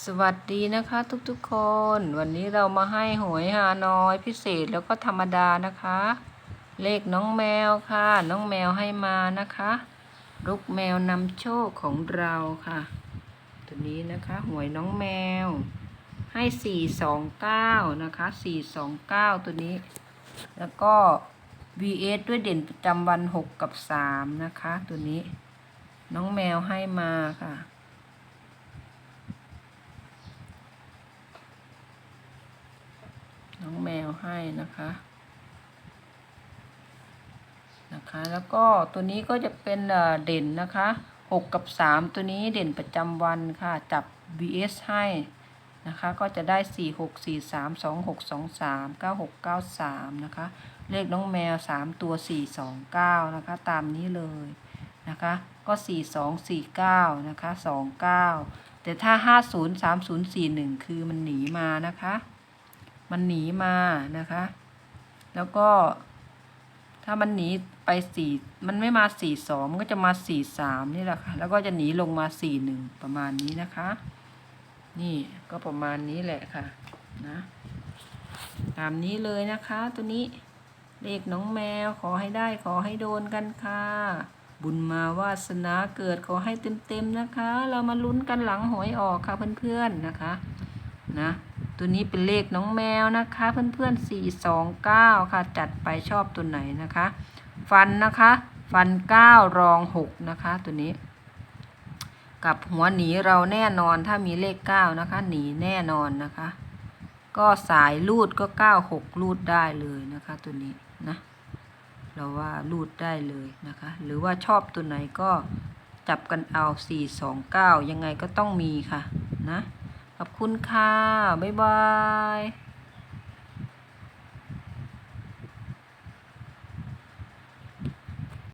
สวัสดีนะคะทุกๆคน วันนี้เรามาให้หวยฮานอยพิเศษแล้วก็ธรรมดานะคะ เลขน้องแมวค่ะ น้องแมวให้มานะคะลูกแมวนำโชคของเราค่ะ ตัวนี้นะคะหวยน้องแมว ให้สี่สองเก้านะคะสี่สองเก้าตัวนี้ แล้วก็ VS ด้วยเด่นประจำวันหกกับสามนะคะ ตัวนี้ น้องแมวให้มาค่ะ น้องแมวให้นะคะนะคะ แล้วก็ตัวนี้ก็จะเป็นเด่นนะคะหกกับสามตัวนี้เด่นประจำวันค่ะ จับ vs ให้นะคะ ก็จะได้สี่หกสี่สามสองหกสองสามเก้าหกเก้าสามนะคะ เลขน้องแมวสามตัวสี่สองเก้านะคะ ตามนี้เลยนะคะ ก็สี่สองสี่เก้านะคะสองเก้าแต่ถ้าห้าศูนย์สามศูนย์สี่หนึ่งคือมันหนีมานะคะ มันหนีมานะคะ แล้วก็ ถ้ามันหนีไปสี่มันไม่มาสี่สองมันก็จะมาสี่สามนี่แหละค่ะ แล้วก็จะหนีลงมาสี่หนึ่งประมาณนี้นะคะ นี่ก็ประมาณนี้แหละค่ะนะตามนี้เลยนะคะ ตัวนี้เลขน้องแมวขอให้ได้ขอให้โดนกันค่ะ บุญมาวาสนาเกิดขอให้เต็มๆนะคะ เรามาลุ้นกันหลังหวยออกค่ะเพื่อนๆนะคะ นะ ตัวนี้เป็นเลขน้องแมวนะคะ เพื่อนๆสี่สองเก้าค่ะ จัดไปชอบตัวไหนนะคะ ฟันนะคะ ฟันเก้ารองหกนะคะตัวนี้ กับหัวหนีเราแน่นอนถ้ามีเลขเก้านะคะ หนีแน่นอนนะคะ ก็สายรูดก็เก้าหกรูดได้เลยนะคะ ตัวนี้นะเราว่ารูดได้เลยนะคะ หรือว่าชอบตัวไหนก็จับกันเอาสี่สองเก้ายังไงก็ต้องมีค่ะนะ ขอบคุณค่ะ บ๊ายบาย